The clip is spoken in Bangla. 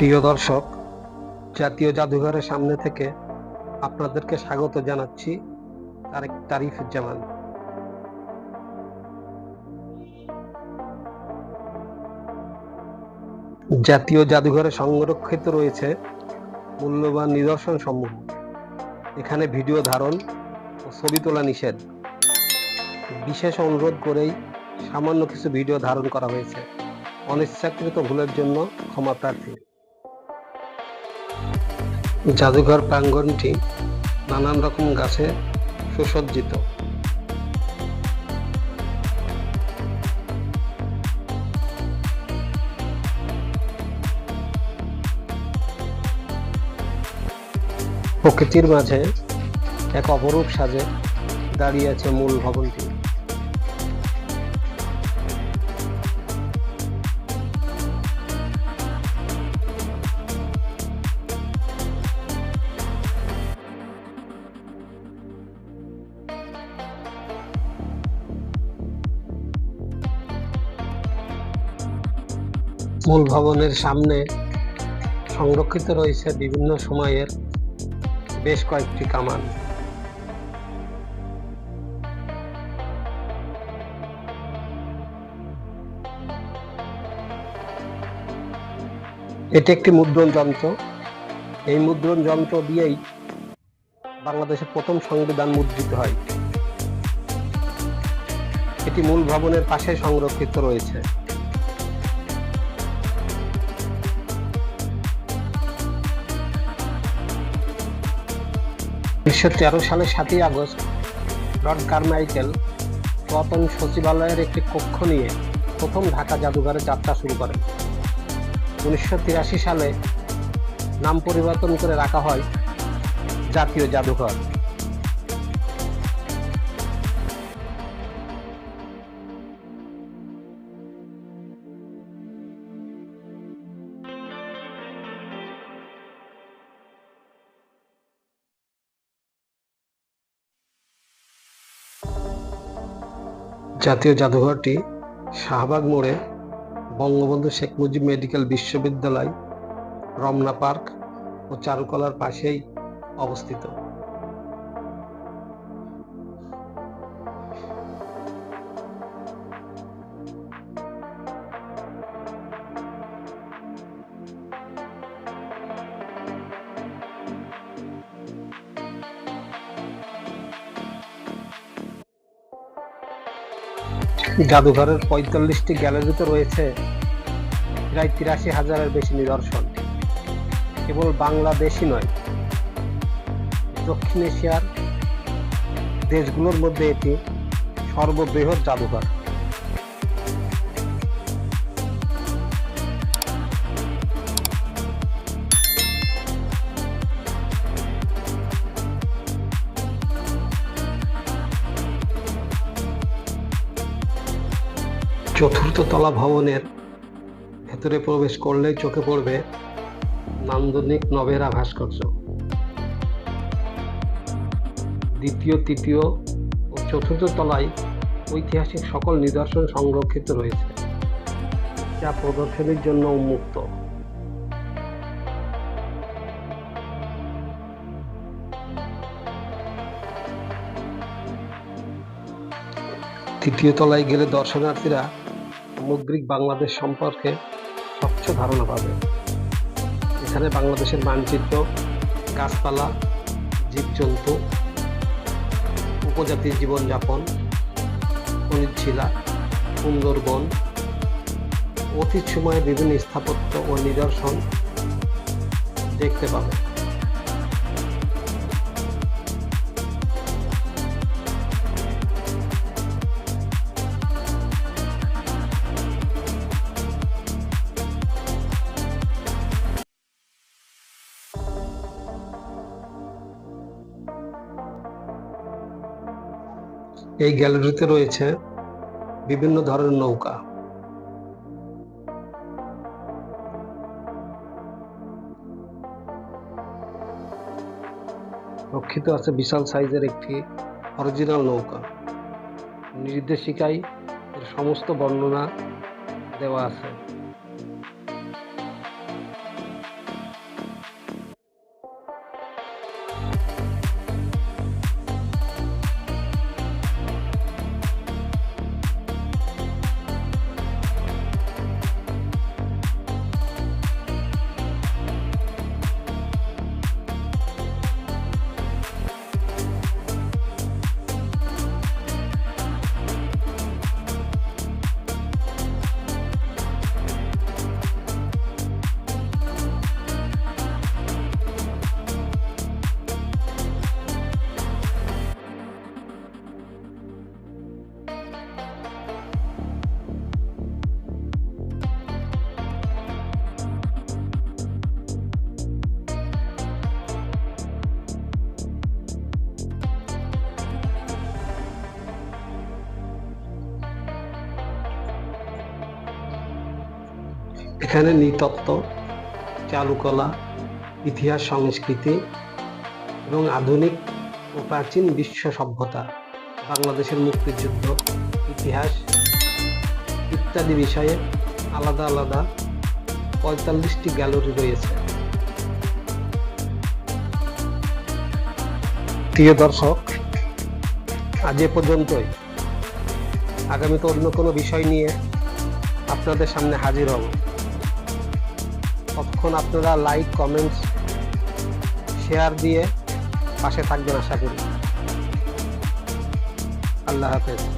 প্রিয় দর্শক, জাতীয় জাদুঘরের সামনে থেকে আপনাদেরকে স্বাগত জানাচ্ছি তারেক তারিফুজ্জামান জাতীয় জাদুঘরে সংরক্ষিত রয়েছে মূল্যবান নিদর্শন সমূহ। এখানে ভিডিও ধারণ ও ছবি তোলা নিষেধ। বিশেষ অনুরোধ করেই সামান্য কিছু ভিডিও ধারণ করা হয়েছে। অনিচ্ছাকৃত ভুলের জন্য ক্ষমা প্রার্থী। জাদুঘর প্রাঙ্গনটি নানান রকম গাছে সুসজ্জিত। প্রকৃতির মাঝে এক অপরূপ সাজে দাঁড়িয়ে আছে মূল ভবনটি। মূল ভবনের সামনে সংরক্ষিত রয়েছে বিভিন্ন সময়ের বেশ কয়েকটি কামান। এটি একটি মুদ্রণ যন্ত্র। এই মুদ্রণ যন্ত্র দিয়েই বাংলাদেশের প্রথম সংবিধান মুদ্রিত হয়। এটি মূল ভবনের পাশে সংরক্ষিত রয়েছে। উনিশশো তেরো সালে সাতই আগস্ট, লর্ড কারমাইকেল পুরাতন সচিবালয়ের একটি কক্ষ নিয়ে প্রথম ঢাকা জাদুঘরে যাত্রা শুরু করেন। উনিশশো তিরাশি সালে নাম পরিবর্তন করে রাখা হয় জাতীয় জাদুঘর। জাতীয় জাদুঘরটি শাহবাগ মোড়ে বঙ্গবন্ধু শেখ মুজিব মেডিকেল বিশ্ববিদ্যালয়, রমনা পার্ক ও চারুকলার পাশেই অবস্থিত। জাদুঘরের পঁয়তাল্লিশটি গ্যালারিতে রয়েছে প্রায় তিরাশি হাজারের বেশি নিদর্শন। কেবল বাংলাদেশই নয়, দক্ষিণ এশিয়ার দেশগুলোর মধ্যে এটি সর্ববৃহৎ জাদুঘর। চতুর্থ তলা ভবনের ভেতরে প্রবেশ করলেই চোখে পড়বে নান্দনিক নবেরা ভাস্কর্য। দ্বিতীয়, তৃতীয় ও চতুর্থ তলায় ঐতিহাসিক সকল নিদর্শন সংরক্ষিত রয়েছে, যা প্রদর্শনীর জন্য উন্মুক্ত। তৃতীয় তলায় গেলে দর্শনার্থীরা সামগ্রিক বাংলাদেশ সম্পর্কে স্বচ্ছ ধারণা পাবে। এখানে বাংলাদেশের মানচিত্র, গাছপালা, জীবজন্তু, উপজাতির জীবনযাপন, খনিজ শিলা, সুন্দরবন অতীত সময়ে বিভিন্ন স্থাপত্য ও নিদর্শন দেখতে পাবে। এই গ্যালারিতে রয়েছে বিভিন্ন ধরনের নৌকা। রক্ষিত আছে বিশাল সাইজের একটি অরিজিনাল নৌকা। নির্দেশিকায় এর সমস্ত বর্ণনা দেওয়া আছে। এখানে নৃতত্ত্ব, চারুকলা, ইতিহাস, সংস্কৃতি এবং আধুনিক ও প্রাচীন বিশ্ব সভ্যতা, বাংলাদেশের মুক্তিযুদ্ধ, ইতিহাস ইত্যাদি বিষয়ে আলাদা আলাদা পঁয়তাল্লিশটি গ্যালারি রয়েছে। প্রিয় দর্শক, আজ এ পর্যন্তই। আগামীতে অন্য কোনো বিষয় নিয়ে আপনাদের সামনে হাজির হব। ততক্ষণ আপনারা লাইক কমেন্টস শেয়ার দিয়ে পাশে থাকবেন আশা করি। আল্লাহ হাফেজ।